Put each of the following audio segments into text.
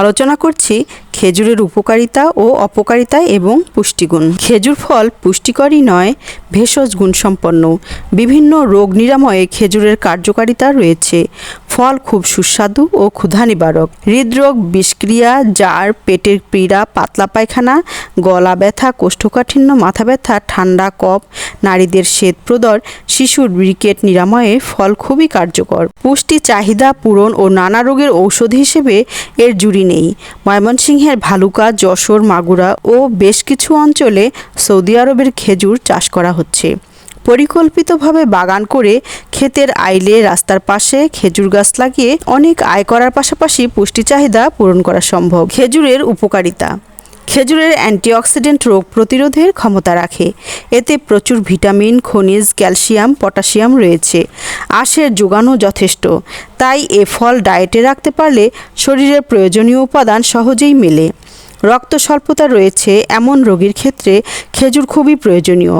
আলোচনা করছি খেজুরের উপকারিতা ও অপকারিতা এবং পুষ্টিগুণ। খেজুর ফল পুষ্টিকরই নয়, ভেষজ গুণসম্পন্ন। বিভিন্ন রোগ নিরাময়ে খেজুরের কার্যকারিতা রয়েছে। ফল খুব সুস্বাদু ও ক্ষুধা নিবারক হৃদরোগ, বিষক্রিয়া, জার, পেটের পীড়া, পাতলা পায়খানা, গলা ব্যথা, কোষ্ঠকাঠিন্য, মাথা ব্যথা, ঠান্ডা কফ, নারীদের শ্বেতপ্রদর শিশুর ব্রিকেট নিরাময়ে ফল খুবই কার্যকর। পুষ্টি চাহিদা পূরণ ও নানা রোগের ঔষধ হিসেবে এর জুড়ি নেই। ময়মনসিংহের ভালুকা, যশোর, মাগুরা ও বেশ কিছু অঞ্চলে সৌদি আরবের খেজুর চাষ করা হচ্ছে। পরিকল্পিতভাবে বাগান করে ক্ষেতের আইলে রাস্তার পাশে খেজুর গাছ লাগিয়ে অনেক আয় করার পাশাপাশি পুষ্টি চাহিদা পূরণ করা সম্ভব। খেজুরের উপকারিতা। খেজুরের অ্যান্টিঅক্সিডেন্ট রোগ প্রতিরোধের ক্ষমতা রাখে। এতে প্রচুর ভিটামিন, খনিজ, ক্যালসিয়াম, পটাশিয়াম রয়েছে। আঁশের যোগানও যথেষ্ট। তাই এ ফল ডায়েটে রাখতে পারলে শরীরের প্রয়োজনীয় উপাদান সহজেই মেলে। রক্ত স্বল্পতা রয়েছে এমন রোগীর ক্ষেত্রে খেজুর খুবই প্রয়োজনীয়।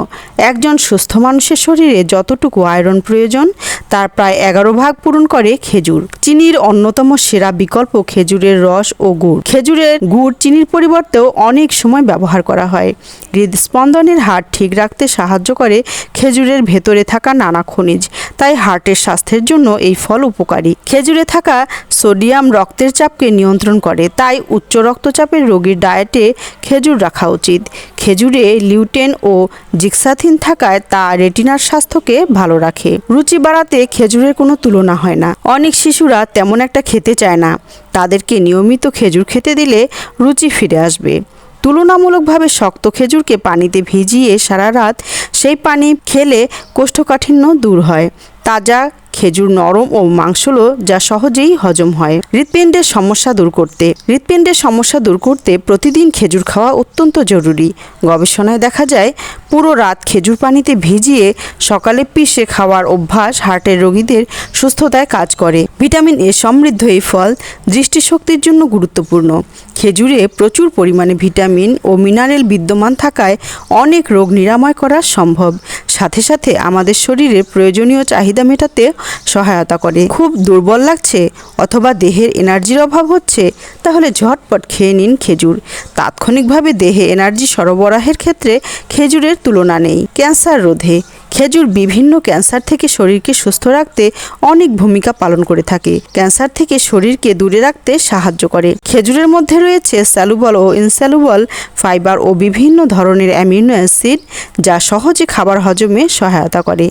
একজন সুস্থ মানুষের শরীরে যতটুকু আয়রন প্রয়োজন, তার প্রায় এগারো ভাগ পূরণ করে খেজুর। চিনির অন্যতম সেরা বিকল্প খেজুরের রস ও গুড়। খেজুরের গুড় চিনির পরিবর্তেও অনেক সময় ব্যবহার করা হয়। হৃদস্পন্দনের হার ঠিক রাখতে সাহায্য করে খেজুরের ভেতরে থাকা নানা খনিজ। তাই হার্টের স্বাস্থ্যের জন্য এই ফল উপকারী। খেজুরে থাকা সোডিয়াম রক্তের চাপকে নিয়ন্ত্রণ করে, তাই উচ্চ রক্তচাপের রোগীর ডায়েটে খেজুর রাখা উচিত। খেজুরে লিউটেন ও জিক্সাথিন থাকায় তা রেটিনার স্বাস্থ্যকে ভালো রাখে। রুচি বাড়াতে খেজুরের কোনো তুলনা হয় না। অনেক শিশুরা তেমন একটা খেতে চায় না। তাদেরকে নিয়মিত খেজুর খেতে দিলে রুচি ফিরে আসবে। তুলনামূলকভাবে শক্ত খেজুরকে পানিতে ভিজিয়ে সারা রাত সেই পানি খেলে কোষ্ঠকাঠিন্য দূর হয়। তাজা খেজুর নরম ও মাংসলো যা সহজেই হজম হয়। হৃৎপিণ্ডের সমস্যা দূর করতে। হৃৎপিণ্ডের সমস্যা দূর করতে প্রতিদিন খেজুর খাওয়া অত্যন্ত জরুরি। গবেষণায় দেখা যায়, পুরো রাত খেজুর পানিতে ভিজিয়ে সকালে পিষে খাওয়ার অভ্যাস হার্টের রোগীদের সুস্থতায় কাজ করে। ভিটামিন এ সমৃদ্ধ এই ফল দৃষ্টিশক্তির জন্য গুরুত্বপূর্ণ। খেজুরে প্রচুর পরিমাণে ভিটামিন ও মিনারেল বিদ্যমান থাকায় অনেক রোগ নিরাময় করা সম্ভব। সাথে সাথে আমাদের শরীরে প্রয়োজনীয় চাহিদা মেটাতে সহায়তা করে। খুব দুর্বল লাগছে অথবা দেহের এনার্জির অভাব হচ্ছে, তাহলে ঝটপট খেয়ে নিন খেজুর। তাৎক্ষণিকভাবে দেহে এনার্জি সরবরাহের ক্ষেত্রে খেজুরের তুলনা নেই। ক্যান্সার রোধে। খেজুর বিভিন্ন ক্যান্সার থেকে শরীরকে সুস্থ রাখতে অনেক ভূমিকা পালন করে থাকে। ক্যান্সার থেকে শরীরকে দূরে রাখতে সাহায্য করে। খেজুরের মধ্যে রয়েছে স্যালুবল ও ইনস্যালুবল ফাইবার ও বিভিন্ন ধরনের অ্যামিনো অ্যাসিড যা সহজে খাবার হজমে সহায়তা করে।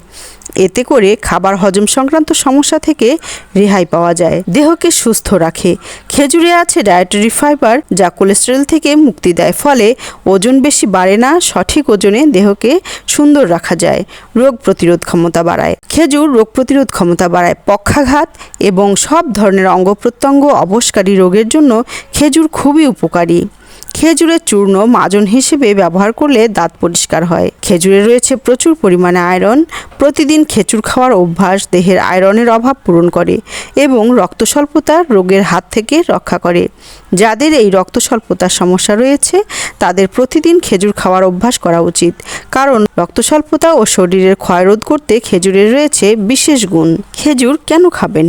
এতে করে খাবার হজম সংক্রান্ত সমস্যা থেকে রেহাই পাওয়া যায়। দেহকে সুস্থ রাখে। খেজুরে আছে ডায়েটারি ফাইবার যা কোলেস্টেরল থেকে মুক্তি দেয়, ফলে ওজন বেশি বাড়ে না, সঠিক ওজনে দেহকে সুন্দর রাখা যায়, রোগ প্রতিরোধ ক্ষমতা বাড়ায়। খেজুর রোগ প্রতিরোধ ক্ষমতা বাড়ায়। পক্ষাঘাত এবং সব ধরনের অঙ্গ প্রত্যঙ্গ অবসকারী রোগের জন্য খেজুর খুবই উপকারী। খেজুরের চূর্ণ মাজন হিসেবে ব্যবহার করলে দাঁত পরিষ্কার হয়। খেজুরে রয়েছে প্রচুর পরিমাণে আয়রন। প্রতিদিন খেজুর খাওয়ার অভ্যাস দেহের আয়রনের অভাব পূরণ করে এবং রক্ত স্বল্পতার রোগের হাত থেকে রক্ষা করে। যাদের এই রক্ত স্বল্পতার সমস্যা রয়েছে, তাদের প্রতিদিন খেজুর খাওয়ার অভ্যাস করা উচিত। কারণ রক্ত স্বল্পতা ও শরীরের ক্ষয় রোধ করতে খেজুরের রয়েছে বিশেষ গুণ। খেজুর কেন খাবেন?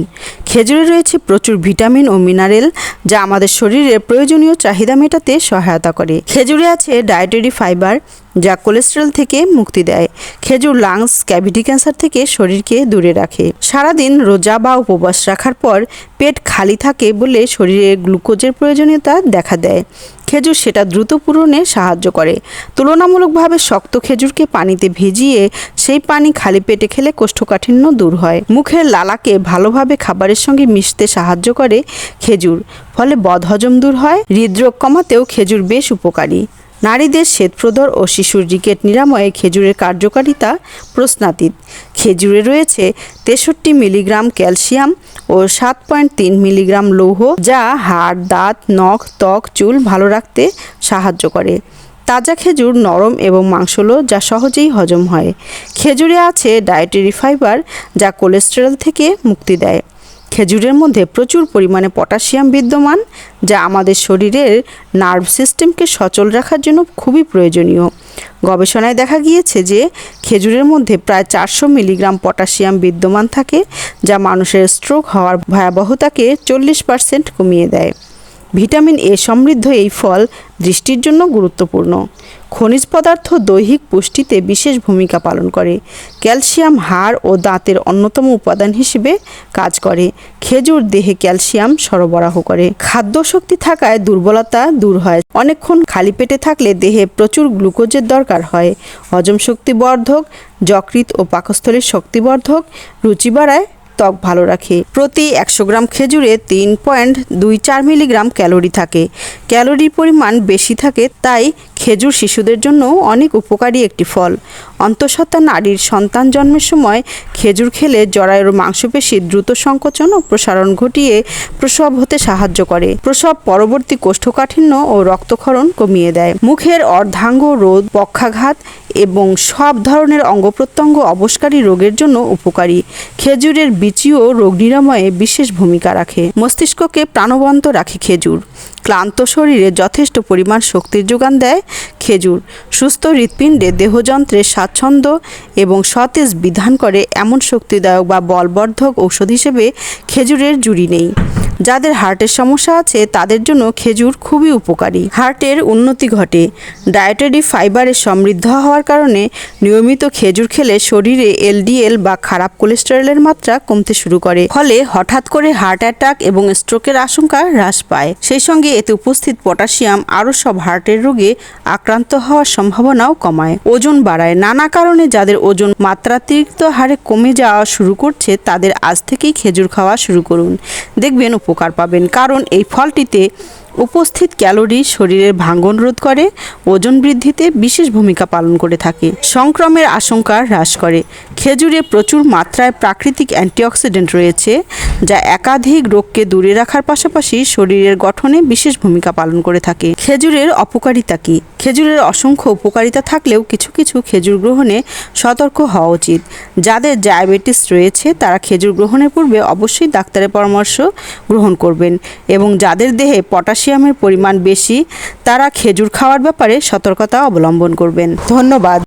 খেজুরে রয়েছে প্রচুর ভিটামিন ও মিনারেল, যা আমাদের শরীরের প্রয়োজনীয় চাহিদা মেটাতে সহায়তা করে। খেজুরে আছে ডায়েটারি ফাইবার, যা কোলেস্ট্রল থেকে মুক্তি দেয়। খেজুর লাংস, ক্যাভিটি ক্যান্সার থেকে শরীরকে দূরে রাখে। সারাদিন রোজা বা উপবাস রাখার পর পেট খালি থাকে বলে শরীরে গ্লুকোজের প্রয়োজনীয়তা দেখা দেয়। খেজুর সেটা দ্রুত পূরণে সাহায্য করে। তুলনামূলকভাবে শক্ত খেজুরকে পানিতে ভিজিয়ে সেই পানি খালি পেটে খেলে কোষ্ঠকাঠিন্য দূর হয়। মুখের লালাকে ভালোভাবে খাবারের সঙ্গে মিশতে সাহায্য করে খেজুর, ফলে বদহজম দূর হয়। হৃদরোগ কমাতেও খেজুর বেশ উপকারী। নারীদের শ্বেতপ্রদর ও শিশুর রিকেট নিরাময়ে খেজুরের কার্যকারিতা প্রশ্নাতীত। খেজুরে রয়েছে তেষট্টি মিলিগ্রাম ক্যালসিয়াম ও সাত পয়েন্ট তিন মিলিগ্রাম লৌহ, যা হাড়, দাঁত, নখ, ত্বক, চুল ভালো রাখতে সাহায্য করে। তাজা খেজুর নরম এবং মাংসলো যা সহজেই হজম হয়। খেজুরে আছে ডায়েটারি ফাইবার, যা কোলেস্টেরল থেকে মুক্তি দেয়। খেজুরের মধ্যে প্রচুর পরিমাণে পটাশিয়াম বিদ্যমান, যা আমাদের শরীরের নার্ভ সিস্টেমকে সচল রাখার জন্য খুবই প্রয়োজনীয়। গবেষণায় দেখা গিয়েছে যে, খেজুরের মধ্যে প্রায় চারশো মিলিগ্রাম পটাশিয়াম বিদ্যমান থাকে, যা মানুষের স্ট্রোক হওয়ার ভয়াবহতাকে চল্লিশ পার্সেন্ট কমিয়ে দেয়। ভিটামিন এ সমৃদ্ধ এই ফল দৃষ্টির জন্য গুরুত্বপূর্ণ। খনিজ পদার্থ দৈহিক পুষ্টিতে বিশেষ ভূমিকা পালন করে। ক্যালসিয়াম, হাড় ও দাঁতের অন্যতম উপাদান হিসেবে কাজ করে। খেজুর দেহে ক্যালসিয়াম সরবরাহ করে। খাদ্য শক্তি থাকায় দুর্বলতা দূর হয়। অনেকক্ষণ খালি পেটে থাকলে দেহে প্রচুর গ্লুকোজের দরকার হয়। হজম শক্তি বর্ধক, যকৃৎ ও পাকস্থলীর শক্তিবর্ধক রুচি বাড়ায় ত্বক ভালো রাখে। প্রতি একশো গ্রাম খেজুরে তিন পয়েন্ট দুই চার মিলিগ্রাম ক্যালোরি থাকে। ক্যালোরির পরিমাণ বেশি থাকে, তাই খেজুর শিশুদের জন্য অনেক উপকারী একটি ফল। অন্তঃসত্ত্বা নারীর সন্তান জন্মের সময় খেজুর খেলে জরায়ুর মাংসপেশি দ্রুত সংকোচন ও প্রসারণ ঘটিয়ে প্রসব হতে সাহায্য করে। প্রসব পরবর্তী কোষ্ঠকাঠিন্য ও রক্তক্ষরণ কমিয়ে দেয়। মুখের অর্ধাঙ্গ রোধ পক্ষাঘাত এবং সব ধরনের অঙ্গ প্রত্যঙ্গ অবস্কারী রোগের জন্য উপকারী। খেজুরের বিচিও রোগ নিরাময়ে বিশেষ ভূমিকা রাখে। মস্তিষ্ককে প্রাণবন্ত রাখে খেজুর। ক্লান্ত শরীরে যথেষ্ট পরিমাণ শক্তির যোগান দেয় খেজুর। সুস্থ হৃৎপিণ্ডে দেহযন্ত্রের স্বাচ্ছন্দ্য এবং সতেজ বিধান করে এমন শক্তিদায়ক বা বলবর্ধক ঔষধ হিসেবে খেজুরের জুড়ি নেই। যাদের হার্টের সমস্যা আছে, তাদের জন্য খেজুর খুবই উপকারী। হার্টের উন্নতি ঘটে। ডায়েটারি ফাইবারে সমৃদ্ধ হওয়ার কারণে নিয়মিত খেজুর খেলে শরীরে এলডিএল বা খারাপ কোলেস্টেরলের মাত্রা কমতে শুরু করে। ফলে হঠাৎ করে হার্ট অ্যাটাক এবং স্ট্রোকের আশঙ্কা হ্রাস পায়। সেই সঙ্গে এতে উপস্থিত পটাশিয়াম, আরও সব হার্টের রোগে আক্রান্ত হওয়ার সম্ভাবনাও কমায়। ওজন বাড়ায়। নানা কারণে যাদের ওজন মাত্রাতিরিক্ত হারে কমে যাওয়া শুরু করছে, তাদের আজ থেকেই খেজুর খাওয়া শুরু করুন। দেখবেন উপকার পাবেন। কারণ এই ফলটিতে উপস্থিত ক্যালোরি, শরীরের ভাঙ্গন রোধ করে, ওজন বৃদ্ধিতে বিশেষ ভূমিকা পালন করে থাকে। সংক্রমের আশঙ্কা হ্রাস করে। খেজুরে প্রচুর মাত্রায় প্রাকৃতিক অ্যান্টিঅক্সিডেন্ট রয়েছে, যা একাধিক রোগকে দূরে রাখার পাশাপাশি শরীরের গঠনে বিশেষ ভূমিকা পালন করে থাকে। খেজুরের অপকারিতা কী? খেজুরের অসংখ্য উপকারিতা থাকলেও কিছু কিছু খেজুর গ্রহণে সতর্ক হওয়া উচিত। যাদের ডায়াবেটিস রয়েছে, তারা খেজুর গ্রহণের পূর্বে অবশ্যই ডাক্তারের পরামর্শ গ্রহণ করবেন এবং যাদের দেহে পটাশিয়ামের পরিমাণ বেশি তারা খেজুর খাওয়ার ব্যাপারে সতর্কতা অবলম্বন করবেন। ধন্যবাদ।